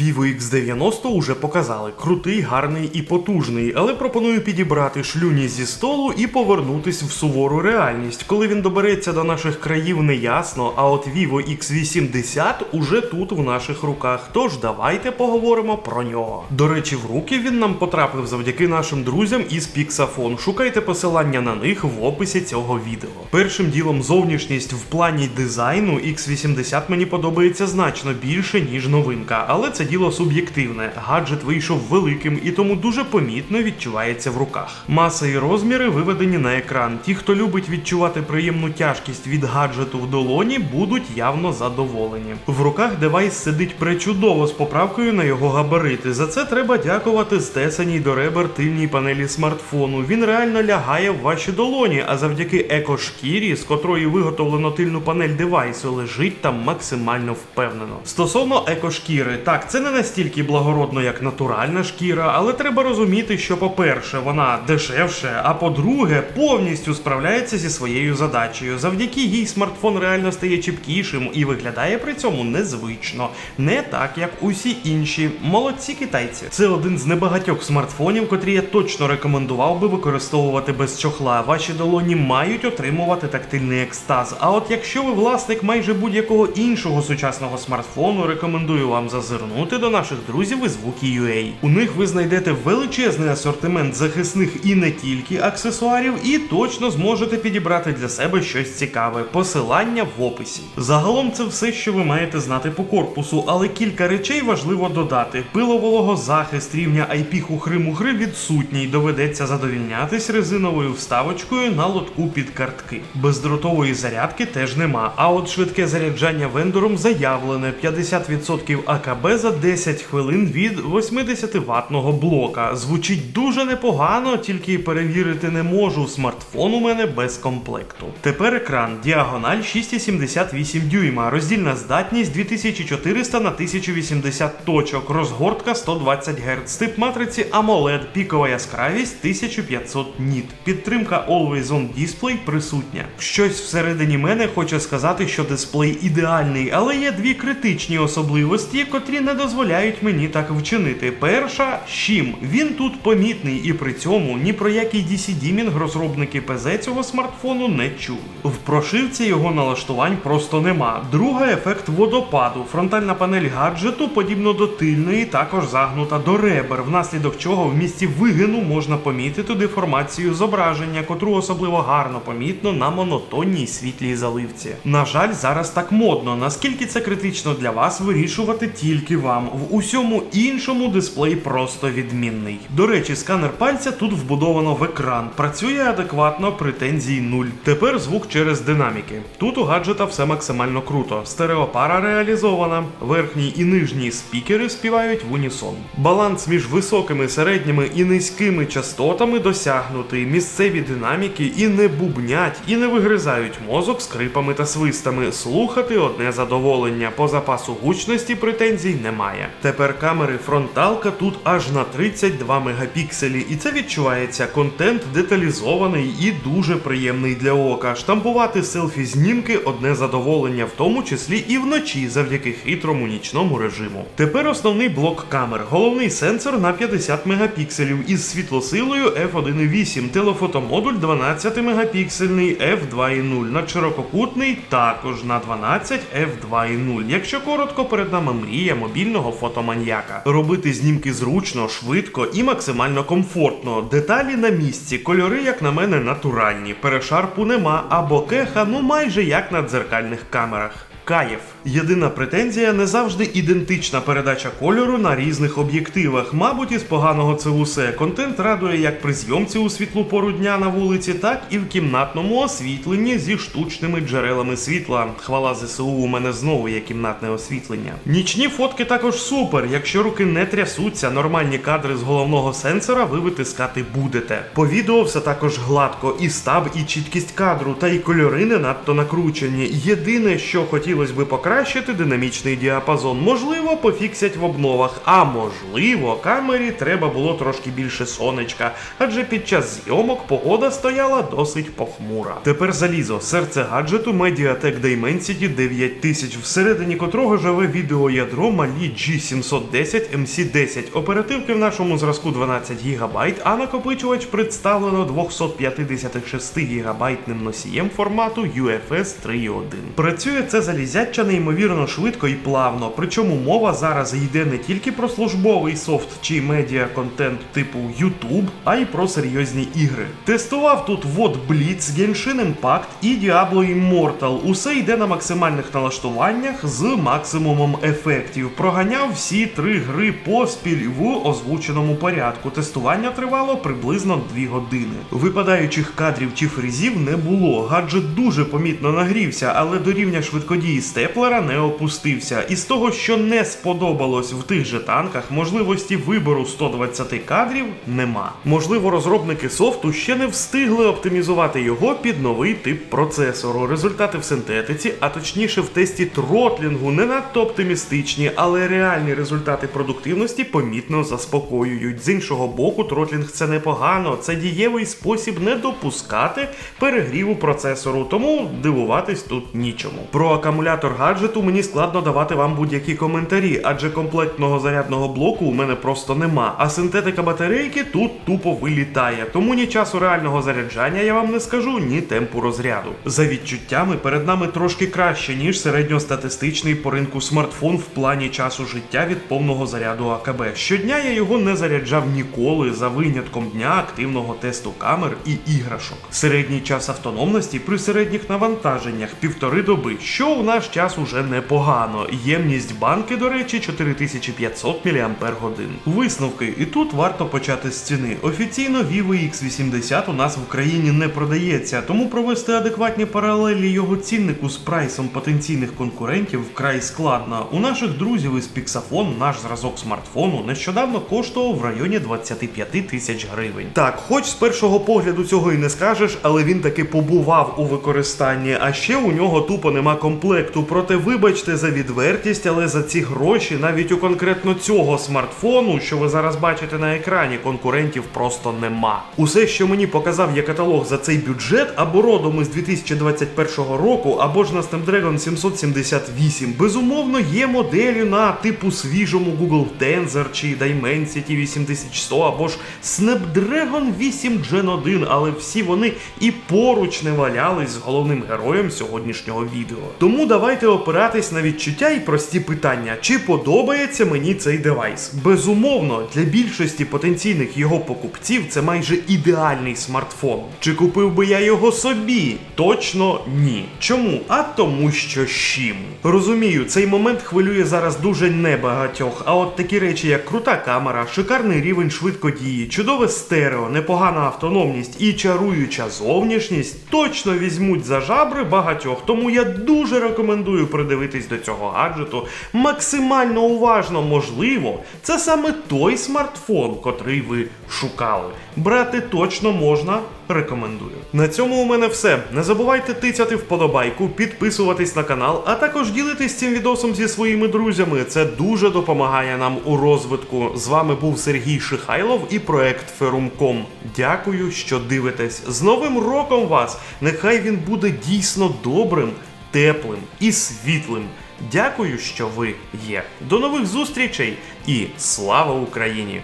Vivo X90 уже показали. Крутий, гарний і потужний, але пропоную підібрати шлюні зі столу і повернутись в сувору реальність. Коли він добереться до наших країв, не ясно, а от Vivo X80 уже тут в наших руках. Тож давайте поговоримо про нього. До речі, в руки він нам потрапив завдяки нашим друзям із Pixafon. Шукайте посилання на них в описі цього відео. Першим ділом зовнішність в плані дизайну X80 мені подобається значно більше, ніж новинка, але це діло суб'єктивне. Гаджет вийшов великим і тому дуже помітно відчувається в руках. Маса і розміри виведені на екран. Ті, хто любить відчувати приємну тяжкість від гаджету в долоні, будуть явно задоволені. В руках девайс сидить пречудово з поправкою на його габарити. За це треба дякувати стесаній до ребер тильній панелі смартфону. Він реально лягає в ваші долоні, а завдяки екошкірі, з котрої виготовлено тильну панель девайсу, лежить там максимально впевнено. Стосовно екошкіри, так, це не настільки благородно, як натуральна шкіра, але треба розуміти, що, по-перше, вона дешевше, а по-друге, повністю справляється зі своєю задачею. Завдяки їй смартфон реально стає чіпкішим і виглядає при цьому незвично, не так як усі інші. Молодці китайці. Це один з небагатьох смартфонів, котрі я точно рекомендував би використовувати без чохла. Ваші долоні мають отримувати тактильний екстаз. А от якщо ви власник майже будь-якого іншого сучасного смартфону, рекомендую вам зазирнути до наших друзів із Wookie.ua. У них ви знайдете величезний асортимент захисних і не тільки аксесуарів, і точно зможете підібрати для себе щось цікаве. Посилання в описі. Загалом це все, що ви маєте знати по корпусу, але кілька речей важливо додати. Пиловологозахист рівня IP хухри-мухри відсутній. Доведеться задовільнятись резиновою вставочкою на лотку під картки. Бездротової зарядки теж нема. А от швидке заряджання вендором заявлене 50% АКБ за 10 хвилин від 80 ватного блока. Звучить дуже непогано, тільки перевірити не можу. Смартфон у мене без комплекту. Тепер екран діагональ 6,78 дюйма, роздільна здатність 2400 на 1080 точок, розгортка 120 Гц, тип матриці AMOLED, пікова яскравість 1500 ніт. Підтримка Always On Display присутня. Щось всередині мене хоче сказати, що дисплей ідеальний, але є дві критичні особливості, котрі не дозволяють мені так вчинити. Перша щім. Він тут помітний, і при цьому ні про який DC-дімінг розробники ПЗ цього смартфону не чули. В прошивці його налаштувань просто нема. Друга ефект водопаду. Фронтальна панель гаджету, подібно до тильної, також загнута до ребер, внаслідок чого в місці вигину можна помітити деформацію зображення, котру особливо гарно помітно на монотонній світлій заливці. На жаль, зараз так модно. Наскільки це критично для вас, вирішувати тільки вам. В усьому іншому дисплей просто відмінний. До речі, сканер пальця тут вбудовано в екран. Працює адекватно, претензій нуль. Тепер звук через динаміки. Тут у гаджета все максимально круто. Стереопара реалізована, верхній і нижній спікери співають в унісон. Баланс між високими, середніми і низькими частотами досягнутий. Місцеві динаміки і не бубнять, і не вигризають мозок скрипами та свистами. Слухати одне задоволення. По запасу гучності претензій немає. Тепер камери фронталка тут аж на 32 мегапікселі, і це відчувається контент деталізований і дуже приємний для ока. Штампувати селфі знімки одне задоволення, в тому числі і вночі, завдяки хитрому нічному режиму. Тепер основний блок камер. Головний сенсор на 50 мегапікселів із світлосилою f1.8, телефотомодуль 12 мегапіксельний f2.0, надширококутний також на 12 f2.0. Якщо коротко, перед нами мрія мобільного фотоманьяка. Робити знімки зручно, швидко і максимально комфортно. Деталі на місці, кольори, як на мене, натуральні. Перешарпу нема, а бокеха ну майже як на дзеркальних камерах. Каєв. Єдина претензія не завжди ідентична передача кольору на різних об'єктивах. Мабуть, із поганого це усе. Контент радує як при зйомці у світлу пору дня на вулиці, так і в кімнатному освітленні зі штучними джерелами світла. Хвала ЗСУ, у мене знову є кімнатне освітлення. Нічні фотки також супер. Якщо руки не трясуться, нормальні кадри з головного сенсора ви витискати будете. По відео все також гладко, і стаб, і чіткість кадру, та й кольори не надто накручені. Єдине, що хотілося би покращити, покращити динамічний діапазон. Можливо, пофіксять в обновах, а можливо, камері треба було трошки більше сонечка, адже під час зйомок погода стояла досить похмура. Тепер залізо, серце гаджету Mediatek Dimensity 9000, всередині котрого живе відеоядро малі G710 MC10. Оперативки в нашому зразку 12 ГБ, а накопичувач представлено 256 гігабайтним носієм формату UFS 3.1. Працює це залізяча неймовірно швидко і плавно, причому мова зараз йде не тільки про службовий софт чи медіа контент типу YouTube, а й про серйозні ігри. Тестував тут Вот Blitz, Genshin Impact і Diablo Immortal. Усе йде на максимальних налаштуваннях з максимумом ефектів. Проганяв всі три гри поспіль в озвученому порядку. Тестування тривало приблизно 2 години. Випадаючих кадрів чи фрізів не було. Гаджет дуже помітно нагрівся, але до рівня швидкодії степлера не опустився. І з того, що не сподобалось в тих же танках, можливості вибору 120 кадрів нема. Можливо, розробники софту ще не встигли оптимізувати його під новий тип процесору. Результати в синтетиці, а точніше в тесті тротлінгу, не надто оптимістичні, але реальні результати продуктивності помітно заспокоюють. З іншого боку, тротлінг це непогано, це дієвий спосіб не допускати перегріву процесору, тому дивуватись тут нічому. Про акумулятор гаджету мені складно давати вам будь-які коментарі, адже комплектного зарядного блоку у мене просто нема. А синтетика батарейки тут тупо вилітає. Тому ні часу реального заряджання я вам не скажу, ні темпу розряду. За відчуттями перед нами трошки краще, ніж середньостатистичний по ринку смартфон в плані часу життя від повного заряду АКБ. Щодня я його не заряджав ніколи за винятком дня активного тесту камер і іграшок. Середній час автономності при середніх навантаженнях півтори доби, що в наш час уже непогано. Ємність банки, до речі, 4500 мАч. Висновки, і тут варто почати з ціни. Офіційно Vivo X80 у нас в Україні не продається, тому провести адекватні паралелі його ціннику з прайсом потенційних конкурентів вкрай складно. У наших друзів із Pixafon наш зразок смартфону нещодавно коштував в районі 25 тисяч гривень. Так, хоч з першого погляду цього і не скажеш, але він таки побував у використанні. А ще у нього тупо нема комплекту. Проте, вибачте за відвертість, але за ці гроші навіть у конкретно цього смартфону, що ви зараз бачите на екрані, конкурентів просто нема. Усе, що мені показав є каталог за цей бюджет, або родом із 2021 року, або ж на Snapdragon 778. Безумовно, є моделі на типу свіжому Google Tensor чи Dimensity 8100, або ж Snapdragon 8 Gen 1, але всі вони і поруч не валялись з головним героєм сьогоднішнього відео. Тому давайте опиратись на відчуття і прості питання: чи подобається мені цей девайс? Безумовно, для більшості потенційних його покупців це майже ідеальний смартфон. Чи купив би я його собі? Точно ні. Чому? А тому, що щім. Розумію, цей момент хвилює зараз дуже небагатьох. А от такі речі, як крута камера, шикарний рівень швидкодії, чудове стерео, непогана автономність і чаруюча зовнішність точно візьмуть за жабри багатьох. Тому я дуже рекомендую придивитись до цього гаджету максимально уважно. Можливо, це саме той смартфон, котрий ви шукали. Брати точно можна. Рекомендую. На цьому у мене все. Не забувайте тицяти вподобайку, підписуватись на канал, а також ділитись цим відосом зі своїми друзями. Це дуже допомагає нам у розвитку. З вами був Сергій Шихайлов і проект Ферумком. Дякую, що дивитесь. З Новим роком вас! Нехай він буде дійсно добрим, теплим і світлим. Дякую, що ви є. До нових зустрічей і слава Україні!